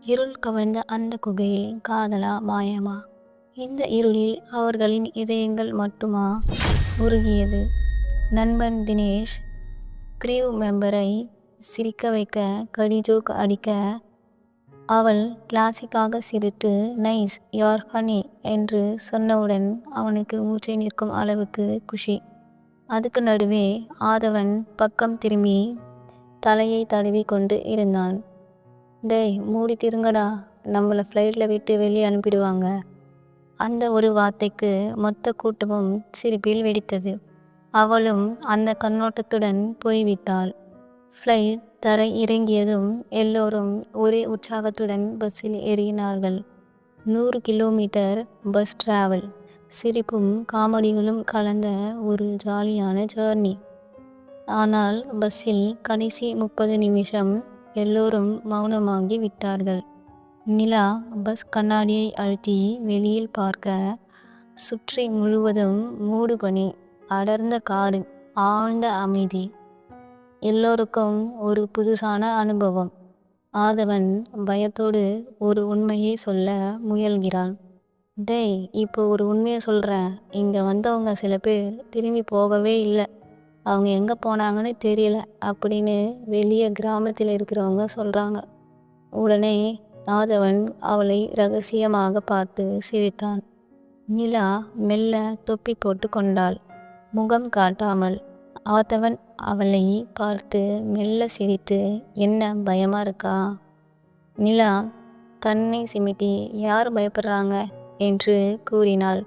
இருள் கவர்ந்த அந்த குகையில் காதலா மாயமா? இந்த இருளில் அவர்களின் இதயங்கள் மட்டுமா? உருகியது. நண்பன் தினேஷ் கிரீவ் மெம்பரை சிரிக்க வைக்க கடி ஜோக் அடிக்க அவள் கிளாசிக்காக சிரித்து நைஸ் யார் ஹனி என்று சொன்னவுடன் அவனுக்கு மூச்சை நிற்கும் அளவுக்கு குஷி. அதுக்கு நடுவே ஆதவன் பக்கம் திரும்பி தலையை தழுவி கொண்டு இருந்தான். டேய் மூடிட்டு இருங்கடா. நம்மளை ஃப்ளைட்டில் விட்டு வெளியே அனுப்பிடுவாங்க. அந்த ஒரு வார்த்தைக்கு மொத்த கூட்டமும் சிரிப்பில் வெடித்தது. அவளும் அந்த கண்ணோட்டத்துடன் போய்விட்டாள். ஃப்ளைட் தரை இறங்கியதும் எல்லோரும் ஒரே உற்சாகத்துடன் பஸ்ஸில் ஏறினார்கள். நூறு கிலோமீட்டர் பஸ் டிராவல் சிரிப்பும் காமெடிகளும் கலந்த ஒரு ஜாலியான ஜேர்னி ஆனால் பஸ்ஸில் கடைசி முப்பது நிமிஷம் எல்லோரும் மௌனமாகி விட்டார்கள். நிலா பஸ் கண்ணாடியை அழுத்தி வெளியில் பார்க்க சுற்றி முழுவதும் மூடுபனி அடர்ந்த காடு ஆழ்ந்த அமைதி. எல்லோருக்கும் ஒரு புதுசான அனுபவம். ஆதவன் பயத்தோடு ஒரு உண்மையை சொல்ல முயல்கிறான். டேய் இப்போ ஒரு உண்மையை சொல்கிறேன் இங்கே வந்தவங்க சில பேர் திரும்பி போகவே இல்லை. அவங்க எங்கே போனாங்கன்னு தெரியல அப்படின்னு வெளியே கிராமத்தில் இருக்கிறவங்க சொல்கிறாங்க உடனே ஆதவன் அவளை ரகசியமாக பார்த்து சிரித்தான். நிலா மெல்ல தொப்பி போட்டு கொண்டாள். முகம் காட்டாமல் ஆதவன் அவளை பார்த்து மெல்ல சிரித்து என்ன பயமா இருக்கா? நிலா கண்ணை சிமிட்டி யார் பயப்படுறாங்க? என்று கூறினாள்.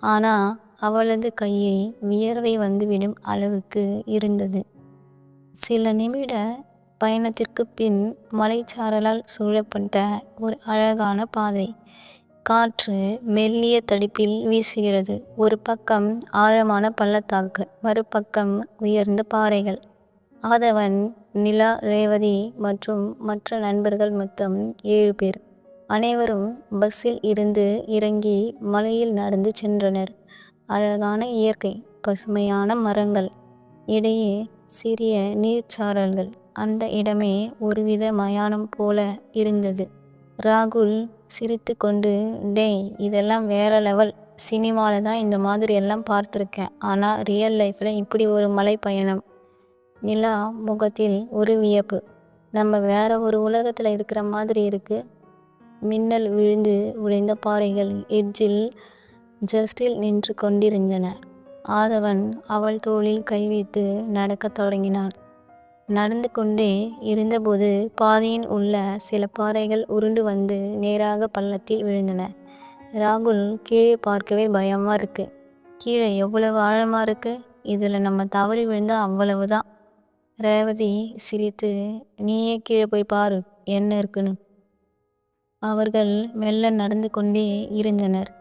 ஆனா அவளது கையில் வியர்வை வந்துவிடும் அளவுக்கு இருந்தது. சில நிமிட பயணத்திற்கு பின் மலைச்சாரலால் சூழப்பட்ட ஒரு அழகான பாதை. காற்று மெல்லிய தடிப்பில் வீசுகிறது. ஒரு பக்கம் ஆழமான பள்ளத்தாக்கு மறுபக்கம் உயர்ந்த பாறைகள். ஆதவன் நிலா ரேவதி மற்றும் மற்ற நண்பர்கள் மொத்தம் ஏழு பேர். அனைவரும் பஸ்ஸில் இருந்து இறங்கி மலையில் நடந்து சென்றனர். அழகான இயற்கை பசுமையான மரங்கள் இடையே சிறிய நீர்ச்சாரல்கள். அந்த இடமே ஒருவித மயானம் போல இருந்தது. ராகுல் சிரித்து கொண்டு டேய் இதெல்லாம் வேற லெவல். சினிமாவில் தான் இந்த மாதிரி எல்லாம் பார்த்துருக்கேன். ஆனால் ரியல் லைஃப்பில் இப்படி ஒரு மலை பயணம். நிலா முகத்தில் ஒரு வியப்பு. நம்ம வேற ஒரு உலகத்தில் இருக்கிற மாதிரி இருக்குது மின்னல் விழுந்து உடைந்த பாறைகள் எட்ஜில் ஜஸ்டில் நின்று கொண்டிருந்தன. ஆதவன் அவள் தோளில் கை வைத்து நடக்கத் தொடங்கினான். நடந்து கொண்டே இருந்தபோது பாதையின் உள்ள சில பாறைகள் உருண்டு வந்து நேராக பள்ளத்தில் விழுந்தன. ராகுல் கீழே பார்க்கவே பயமா இருக்கு. கீழே எவ்வளவு ஆழமா இருக்கு? இதில் நம்ம தவறி விழுந்தா அவ்வளவுதான். ரேவதி சிரித்து நீயே கீழே போய் பாரு என்ன இருக்குன்னு? அவர்கள் மெல்ல நடந்து கொண்டே இருந்தனர்.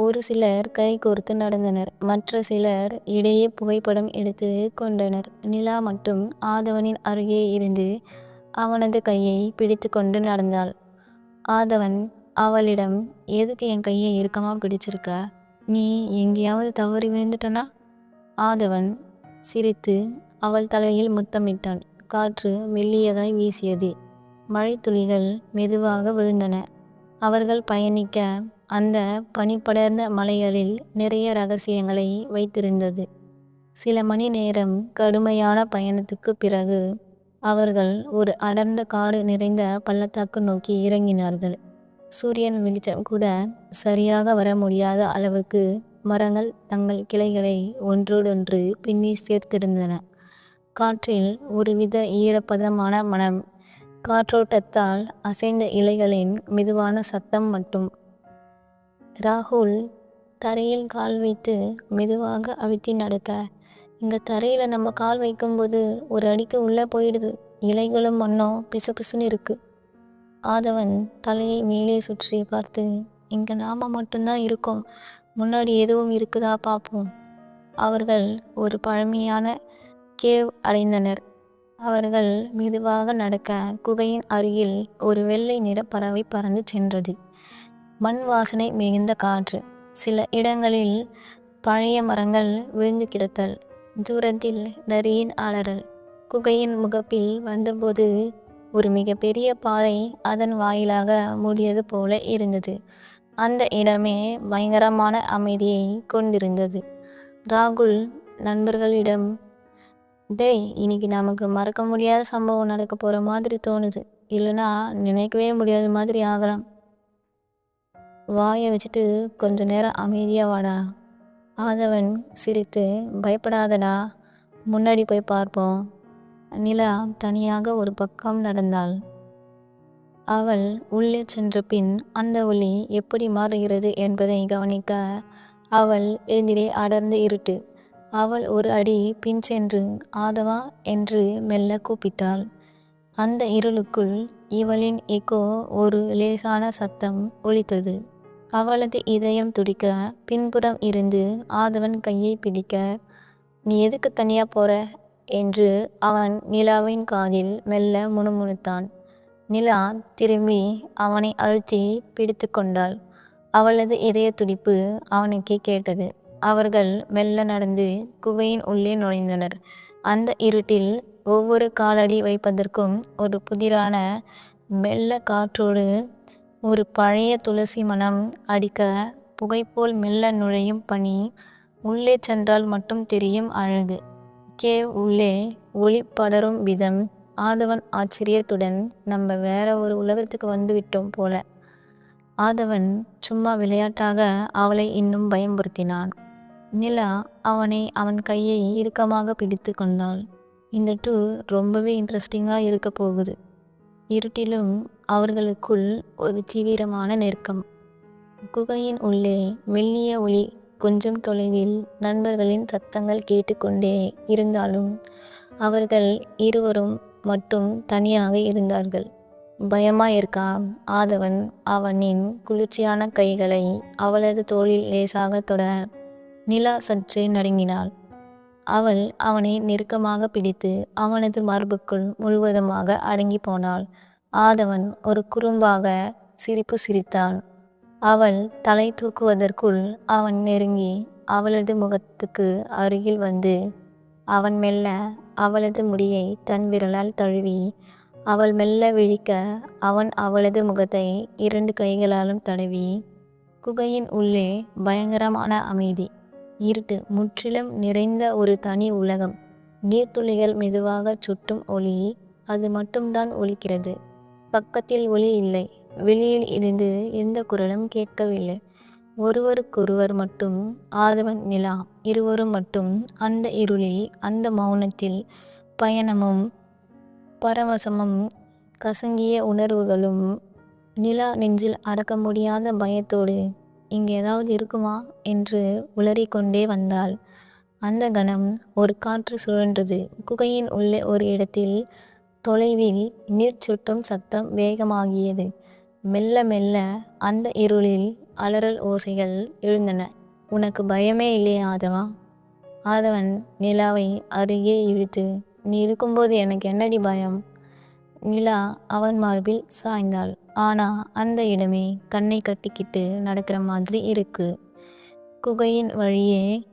ஒரு சிலர் கை கோர்த்து நடந்தனர். மற்ற சிலர் இடையே புகைப்படம் எடுத்து கொண்டனர். நிலா மட்டும் ஆதவனின் அருகே இருந்து அவனது கையை பிடித்து கொண்டு நடந்தாள். ஆதவன் அவளிடம் எதுக்கு என் கையை இறுக்கமாக பிடிச்சிருக்க? நீ எங்கேயாவது தவறி விழுந்துட்டனா? ஆதவன் சிரித்து அவள் தலையில் முத்தமிட்டான். காற்று மெல்லியதாய் வீசியது. மழை துளிகள் மெதுவாக விழுந்தன. அவர்கள் பயணிக்க அந்த பனிப்படர்ந்த மலைகளில் நிறைய ரகசியங்களை வைத்திருந்தது. சில மணி நேரம் கடுமையான பயணத்துக்கு பிறகு அவர்கள் ஒரு அடர்ந்த காடு நிறைந்த பள்ளத்தாக்கு நோக்கி இறங்கினார்கள். சூரியன் வெளிச்சம் கூட சரியாக வர முடியாத அளவுக்கு மரங்கள் தங்கள் கிளைகளை ஒன்றோடொன்று பின்னி சேர்த்திருந்தன. காற்றில் ஒருவித ஈரப்பதமான மனம் காற்றோட்டத்தால் அசைந்த இலைகளின் மெதுவான சத்தம் மட்டும் ராகுல் தரையில் கால் வைத்து மெதுவாக அழுத்தி நடக்க இங்கே தரையில் நம்ம கால் வைக்கும்போது ஒரு அடிக்கு உள்ளே போயிடுது. இலைகளும் மண்ணும் பிசு பிசுன்னு இருக்குது ஆதவன் தலையை மேலே சுற்றி பார்த்து இங்கே நாம மட்டும்தான் இருக்கோம். முன்னாடி எதுவும் இருக்குதா பார்ப்போம் அவர்கள் ஒரு பழமையான கேவ் அடைந்தனர். அவர்கள் மெதுவாக நடக்க குகையின் அருகில் ஒரு வெள்ளை நிற பறவை பறந்து சென்றது. மண் வாசனை மிகுந்த காற்று. சில இடங்களில் பழைய மரங்கள் விழுந்து கிடத்தல். தூரத்தில் நரியின் அலறல். குகையின் முகப்பில் வந்தபோது ஒரு மிகப்பெரிய பாறை அதன் வாயிலாக மூடியது போல இருந்தது. அந்த இடமே பயங்கரமான அமைதியை கொண்டிருந்தது. ராகுல் நண்பர்களிடம் டேய் இன்னைக்கு நமக்கு மறக்க முடியாத சம்பவம் நடக்க போகிற மாதிரி தோணுது. இல்லைன்னா நினைக்கவே முடியாத மாதிரி ஆகலாம். வாயை வச்சுட்டு கொஞ்ச நேரம் அமைதியா வாடா. ஆதவன் சிரித்து பயப்படாதடா முன்னாடி போய் பார்ப்போம். நிலா தனியாக ஒரு பக்கம் நடந்தாள். அவள் உள்ளே சென்ற பின் அந்த ஒளி எப்படி மாறுகிறது என்பதை கவனிக்க அவள் எதிரே அடர்ந்த இருட்டு. அவள் ஒரு அடி பின் சென்று ஆதவா என்று மெல்ல கூப்பிட்டாள். அந்த இருளுக்குள் இவளின் எக்கோ ஒரு லேசான சத்தம் ஒலித்தது. அவளது இதயம் துடிக்க பின்புறம் இருந்து ஆதவன் கையை பிடிக்க நீ எதுக்கு தனியா போற? என்று அவன் நிலாவின் காதில் மெல்ல முணுமுணுத்தான். நிலா திரும்பி அவனை அழுத்தி பிடித்து கொண்டாள். அவளது இதய துடிப்பு அவனுக்கே கேட்டது. அவர்கள் மெல்ல நடந்து குகையின் உள்ளே நுழைந்தனர். அந்த இருட்டில் ஒவ்வொரு காலடி வைப்பதற்கும் ஒரு புதிரான மெல்ல காற்றோடு ஒரு பழைய துளசி மனம் அடிக்க புகைப்போல் மெல்ல நுழையும் பனி உள்ளே சென்றால் மட்டும் தெரியும் அழகு. கே. உள்ளே ஒளி படரும் விதம் ஆதவன் ஆச்சரியத்துடன் நம்ம வேற ஒரு உலகத்துக்கு வந்துவிட்டோம் போல. ஆதவன் சும்மா விளையாட்டாக அவளை இன்னும் பயமுறுத்தினான் நிலா அவனை அவன் கையை இறுக்கமாக பிடித்து கொண்டாள். இந்த டூர் ரொம்பவே இன்ட்ரெஸ்டிங்காக இருக்க போகுது. இருட்டிலும் அவர்களுக்குள் ஒரு தீவிரமான நெருக்கம். குகையின் உள்ளே மெல்லிய ஒளி கொஞ்சம் தொலைவில் நண்பர்களின் சத்தங்கள் கேட்டுக்கொண்டே இருந்தாலும் அவர்கள் இருவரும் மட்டும் தனியாக இருந்தார்கள். பயமா இருக்கா ஆதவன் அவனின் குளிர்ச்சியான கைகளை அவளது தோளில் லேசாக தொட நிலா சற்றே நடுங்கினாள். அவள் அவனை நெருக்கமாக பிடித்து அவனது மரபுக்குள் முழுவதுமாக அடங்கி போனாள். ஆதவன் ஒரு குறும்பாக சிரிப்பு சிரித்தான். அவள் தலை தூக்குவதற்குள் அவன் நெருங்கி அவளது முகத்துக்கு அருகில் வந்து அவன் மெல்ல அவளது முடியை தன் விரலால் தழுவி அவள் மெல்ல விழிக்க அவன் அவளது முகத்தை இரண்டு கைகளாலும் தடவி குகையின் உள்ளே பயங்கரமான அமைதி. இருட்டு முற்றிலும் நிறைந்த ஒரு தனி உலகம். நீர்த்துளிகள் மெதுவாக சுட்டும் ஒளி அது மட்டும்தான் ஒலிக்கிறது. பக்கத்தில் ஒளி இல்லை. வெளியில் இருந்து எந்த குரலும் கேட்கவில்லை. ஒருவருக்கொருவர் மட்டும் ஆதவன் நிலா இருவரும் மட்டும் அந்த இருளில் அந்த மௌனத்தில் பயணமும் பரவசமும் கசங்கிய உணர்வுகளும் நிலா நெஞ்சில் அடக்க முடியாத பயத்தோடு இங்கே ஏதாவது இருக்குமா? என்று உளறிக்கொண்டே வந்தாள். அந்த கணம் ஒரு காற்று சுழன்றது. குகையின் உள்ளே ஒரு இடத்தில் தொலைவில் நீர் சுட்டும் சத்தம் வேகமாகியது. மெல்ல மெல்ல அந்த இருளில் அலறல் ஓசைகள் எழுந்தன. உனக்கு பயமே இல்லையே ஆதவா? ஆதவன் நிலாவை அருகே இழுத்து நீ இருக்கும்போது எனக்கு என்னடி பயம்? நிலா அவன் மார்பில் சாய்ந்தாள். ஆனா அந்த இடமே கண்ணை கட்டிக்கிட்டு நடக்கிற மாதிரி இருக்கு. குகையின் வழியே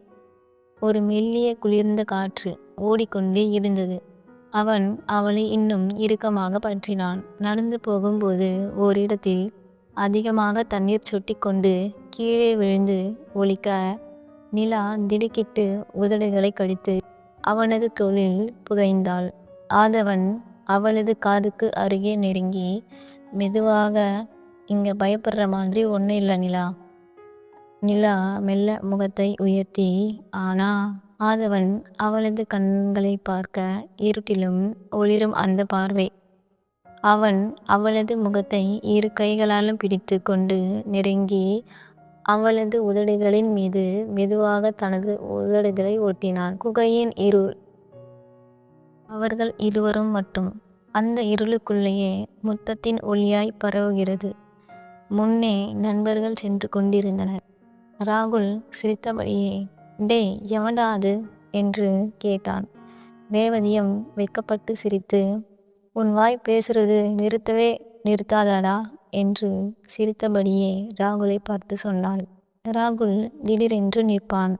ஒரு மெல்லிய குளிர்ந்த காற்று ஓடிக்கொண்டே இருந்தது. அவன் அவளை இன்னும் இறுக்கமாக பற்றினான். நடந்து போகும்போது ஓரிடத்தில் அதிகமாக தண்ணீர் சொட்டி கொண்டு கீழே விழுந்து ஒலிக்க நிலா திடுக்கிட்டு உதடுகளை கடித்து அவனது தொழில் புகைந்தாள் ஆதவன் அவளது காதுக்கு அருகே நெருங்கி மெதுவாக இங்க பயப்படுற மாதிரி ஒன்றும் இல்லை நிலா. நிலா மெல்ல முகத்தை உயர்த்தி ஆனா ஆதவன் அவளது கண்களை பார்க்க இருட்டிலும் ஒளிரும் அந்த பார்வை. அவன் அவளது முகத்தை இரு கைகளாலும் பிடித்து கொண்டு நெருங்கி அவளது உதடுகளின் மீது மெதுவாக தனது உதடுகளை ஒட்டினான். குகையின் இருள் அவர்கள் இருவரும் மட்டும். அந்த இருளுக்குள்ளேயே முத்தத்தின் ஒளியாய் பரவுகிறது. முன்னே நண்பர்கள் சென்று கொண்டிருந்தனர். ராகுல் சிரித்தபடியே டே எவன்டா அது? என்று கேட்டான். ரேவதியம் வெக்கப்பட்டு சிரித்து உன் வாய் பேசுறது நிறுத்தவே நிறுத்தாதாடா என்று சிரித்தபடியே ராகுலை பார்த்து சொன்னாள். ராகுல் திடீரென்று நிற்பான்.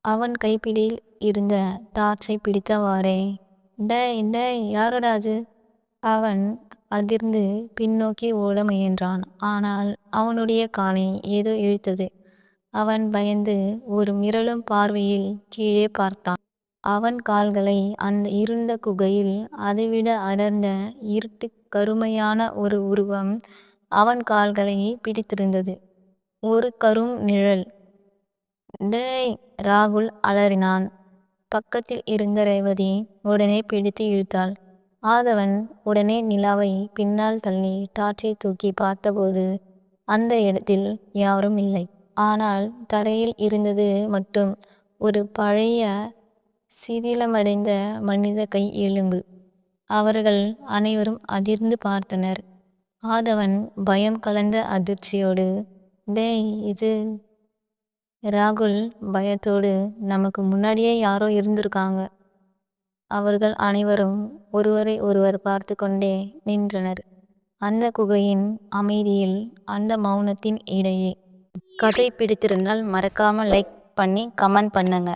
அவன் கைப்பிடியில் இருந்த டார்ச்சை பிடித்தவாறே டேய் டேய் யாரோடா அது அவன் அதிர்ந்து பின்னோக்கி ஓட முயன்றான். ஆனால் அவனுடைய காலை ஏதோ இழுத்தது. அவன் பயந்து ஒரு மிரளும் பார்வையில் கீழே பார்த்தான். அவன் கால்களை அந்த இருண்ட குகையில் அதைவிட அடர்ந்த இருட்டுக் கருமையான ஒரு உருவம் அவன் கால்களை பிடித்திருந்தது. ஒரு கரும் நிழல். டேய். ராகுல் அலறினான். பக்கத்தில் இருந்த ரேவதி உடனே பிடித்து இழுத்தாள். ஆதவன் உடனே நிலாவை பின்னால் தள்ளி டார்ச்சை தூக்கி பார்த்தபோது அந்த இடத்தில் யாரும் இல்லை. ஆனால் தரையில் இருந்தது மட்டும் ஒரு பழைய சிதிலமடைந்த மனித கை எலும்பு. அவர்கள் அனைவரும் அதிர்ந்து பார்த்தனர். ஆதவன் பயம் கலந்த அதிர்ச்சியோடு டேய். இது. ராகுல் பயத்தோடு நமக்கு முன்னாடியே யாரோ இருந்திருக்காங்க. அவர்கள் அனைவரும் ஒருவரை ஒருவர் பார்த்துக்கொண்டே நின்றனர். அந்தக் குகையின் அமைதியில் அந்த மௌனத்தின் இடையே. கதை பிடித்திருந்தால் மறக்காம லைக் பண்ணி கமெண்ட் பண்ணுங்க.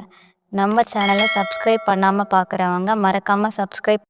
நம்ம சேனலை சப்ஸ்கிரைப் பண்ணாம பார்க்கறவங்க மறக்காம சப்ஸ்கிரைப்